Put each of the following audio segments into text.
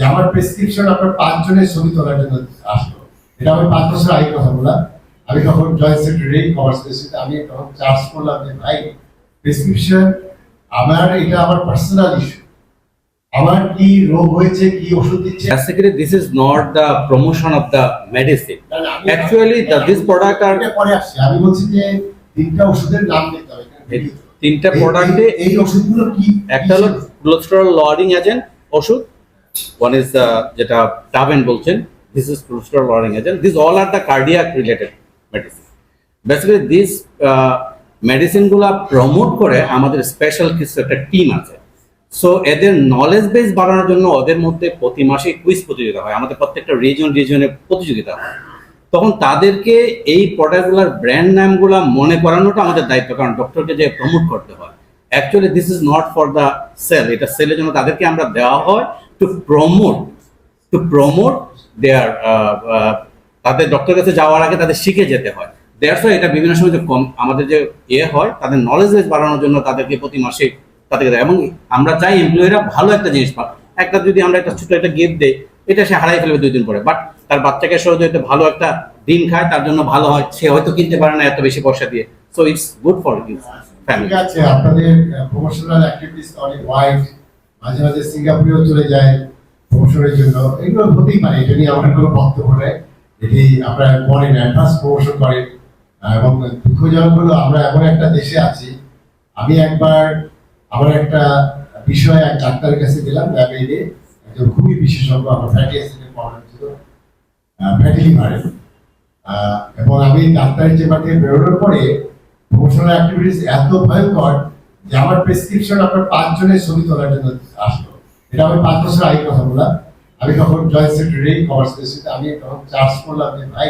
যে আমার প্রেসক্রিপশন আপনার পাঁচজনের ছবি তোলার জন্য আসলো। এটা আমি পাঁচ বছর আগে কথা বললাম। আমি তখন জয়েন্ট সেক্রেটারি কমার্স প্রেসিডেন্ট আমি তখন চার্জ করলাম যে ভাই প্রেসক্রিপশন আমার এটা আমার পার্সোনাল ইস্যু আমার কি রোগ হয়েছে কি ওষুধ দিচ্ছে? Basically, this is not the promotion of the medicine. না, না, আমি- Actually, the- this product are- পরে আসছে। আমি বলছি যে তিনটা ওষুধের নাম দিতে হবে। তিনটা প্রোডাক্টে এই- এই ওষুধগুলো কি? একটা হলো কোলেস্টেরল লরিং এজেন্ট ওষুধ ওয়ান ইজ যেটা টাবেন বলছেন this is cholesterol lowering agent this all are the cardiac related medicine basically this মেডিসিনগুলো প্রমোট করে আমাদের স্পেশাল কিছু একটা টিম আছে। সো এদের নলেজ বেস বাড়ানোর জন্য ওদের মধ্যে প্রতি মাসে কুইজ প্রতিযোগিতা হয়। আমাদের প্রত্যেকটা রিজন রিজনে প্রতিযোগিতা হয়। তখন তাদেরকে এই প্রোডাক্টগুলোর ব্র্যান্ড নামগুলো মনে করানোটা আমাদের দায়িত্ব। কারণ ডক্টরকে যে প্রমোট করতে হয়। Actually this is not for the sale এটা সেলের জন্য তাদেরকে আমরা দেওয়া হয়। To promote to promote their তাদের ডক্টর কাছে যাওয়ার আগে তাদের শিখে যেতে হয়। দেয়ার এটা বিভিন্ন সময় যে কম আমাদের যে ইয়ে হয়, তাদের নলেজ বাড়ানোর জন্য তাদেরকে প্রতি মাসে তাদেরকে এবং আমরা চাই এমপ্লয়িরা ভালো একটা জিনিস পাক। একটা যদি আমরা একটা ছোট একটা গিফট দেই, এটা সে হারাই ফেলবে দুই দিন পরে। বাট তার বাচ্চাকে সহজে ভালো একটা ডিম খায়, তার জন্য ভালো হয়। সে হয়তো কিনতে পারে না এত বেশি পয়সা দিয়ে। সো ইটস গুড ফর ঠিক ফ্যামিলি আছে, আপনাদের প্রমোশনাল অ্যাক্টিভিটিস অনেক ওয়াইড মাঝে মাঝে সিঙ্গাপুরেও চলে যায় প্রমোশনের জন্য। এগুলো হতেই পারে, এটা নিয়ে আমাদের কোনো বক্তব্য নেই। এটি আপনারা করেন অ্যাডভান্স প্রমোশন করেন এবং দুঃখজনক হলো, আমরা এমন একটা দেশে আছি। আমি একবার আমার একটা বিষয় এক ডাক্তারের কাছে গেলাম ল্যাবে গিয়ে একজন খুবই বিশেষজ্ঞ, আমার ফ্যাটি অ্যাসিডের প্রবলেম ছিল। ফ্যাটি লিভারের এবং আমি ডাক্তারের চেম্বার থেকে বেরোনোর পরে প্রমোশনাল অ্যাক্টিভিটিস এত ভয়ঙ্কর যে আমার প্রেসক্রিপশন আপনার পাঁচজনের ছবি তোলার জন্য আসলো। এটা আমি পাঁচ বছর আগে কথা বললাম। আমি তখন জয়েন্ট সেক্রেটারি কমার্স প্রেসিডেন্ট আমি তখন চার্জ করলাম যে, ভাই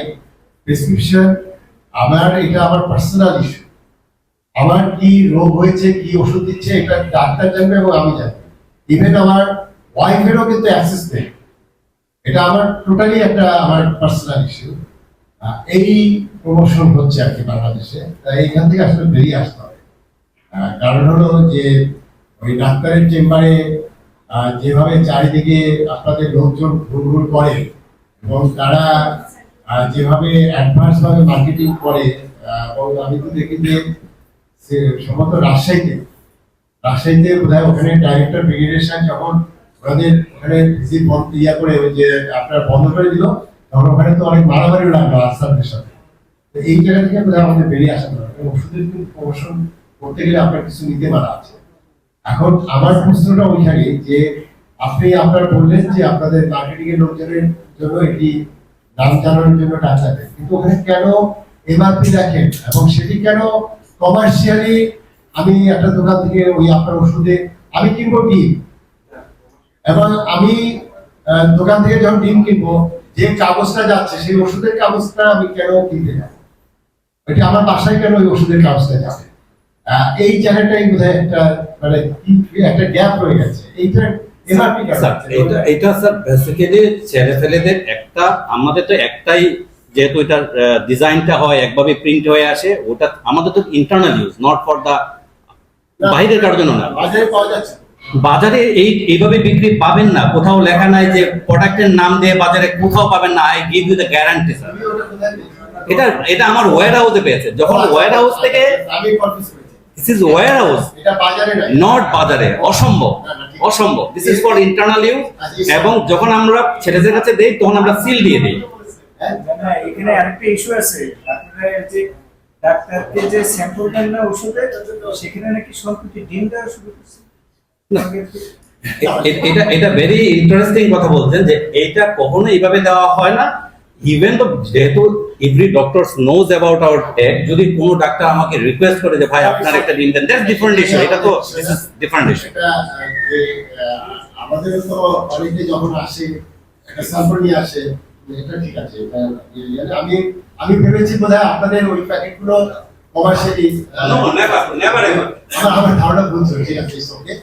প্রেসক্রিপশন আমার, এটা আমার পার্সোনাল ইস্যু আমার কি রোগ হয়েছে, কি ওষুধ দিচ্ছে, এটা ডাক্তার জানবে এবং আমি জানব। ইভেন আমার ওয়াইফেরও কিন্তু অ্যাক্সেস নেই। এটা আমার টোটালি একটা আমার পার্সোনাল ইস্যু এই প্রমোশন হচ্ছে আর কি বাংলাদেশে। তাই এইখান থেকে আসলে বেরিয়ে আসতে হবে। কারণ হলো যে ওই ডাক্তারের চেম্বারে যেভাবে চারিদিকে আপনাদের লোকজন ঘুরঘুর করে এবং তারা যেভাবে অ্যাডভান্সভাবে মার্কেটিং করে এবং আমি তো দেখি যে সম্ভবত রাজশাহীতে রাজশাহীতে বোধহয় ওখানে ডাইরেক্টর ব্রিগেডিয়ের যখন ওনাদের ওখানে ভিজিট বন্ধ, ইয়া করে যে আপনার বন্ধ করে দিল, তখন ওখানে তো অনেক মারামারি লাগল আনসারদের সাথে। এই জায়গা থেকে বোধহয় আমাদের বেরিয়ে আসা দরকার। ওষুধের কিন্তু প্রমোশন করতে গেলে আপনার কিছু নিতে মানা আছে। এখন আমার প্রশ্নটা ওইখানে যে, আপনি আপনার বললেন যে আপনাদের মার্কেটিং এর লোকজনের জন্য এটি নাম জানানোর জন্য টাকা দেয়। কিন্তু ওখানে কেন এমআরপি রাখেন এবং সেটি কেন কমার্শিয়ালি আমি একটা দোকান থেকে ওই আপনার ওষুধে আমি কিনবো ডিম এবং আমি দোকান থেকে যখন ডিম কিনবো, যে কাগজটা যাচ্ছে সেই ওষুধের কাগজটা আমি কেন কিনতে যাব? এটা আমার বাসায় কেন ওই ওষুধের কাগজটা যাবে? এই জায়গাটাই বোধহয় একটা মানে একটা গ্যাপ রয়ে গেছে। এইটা এটা এটা স্যার বেসিক্যালি ছেলে ফেলেদের একটা আমাদের তো একটাই যেহেতু এটার ডিজাইনটা হয় একভাবে প্রিন্ট হয়ে আসে ওটা আমাদের তো internal use not for the বাইরের কারোর জন্য না। বাজারে পাওয়া যাচ্ছে। বাজারে এই এইভাবে বিক্রি পাবেন না কোথাও লেখা নাই যে প্রোডাক্টের নাম দিয়ে বাজারে কোথাও পাবেন না I give you the guarantee sir? এটা এটা আমার ওয়্যার হাউসে পেয়েছে। যখন ওয়্যার হাউস থেকে আমি কনফিউজ করেছি দিস ইজ ওয়্যার হাউস এটা নট বাজারে। অসম্ভব। অসম্ভব। This is for internal use এবং যখন আমরা ছেলেদের কাছে দেই তখন আমরা সিল দিয়ে দিই। হ্যাঁ? এখানে আরেকটা ইস্যু আছে। আপনারা যে ডাক্তারকে যে স্যাম্পল দেন না ওষুধে সেখানে নাকি সম্প্রতি ডিম দেওয়া শুরু করছে এটা এটা ভেরি ইন্টারেস্টিং কথা বলছেন যে এইটা কখনো এইভাবে দেওয়া হয় না। ইভেন তো যেহেতু every doctor knows about our tech যদি কোনো ডাক্তার আমাকে রিকোয়েস্ট করে যে ভাই আপনার একটা ডিম দেন দ্যাটস ডিফারেন্ট ইস্যু এটা তো দিস ইজ ডিফারেন্ট ইস্যু আমাদের তো অনেকে যখন আসে একটা স্যাম্পল নিয়ে আসে এটা ঠিক আছে আমি আমি ভেবেছি বোধহয় আপনাদের ওই প্যাকেটগুলো কমার্শিয়ালি নেভার নেভার আমার ধারণা ভুল ঠিক আছে ওকে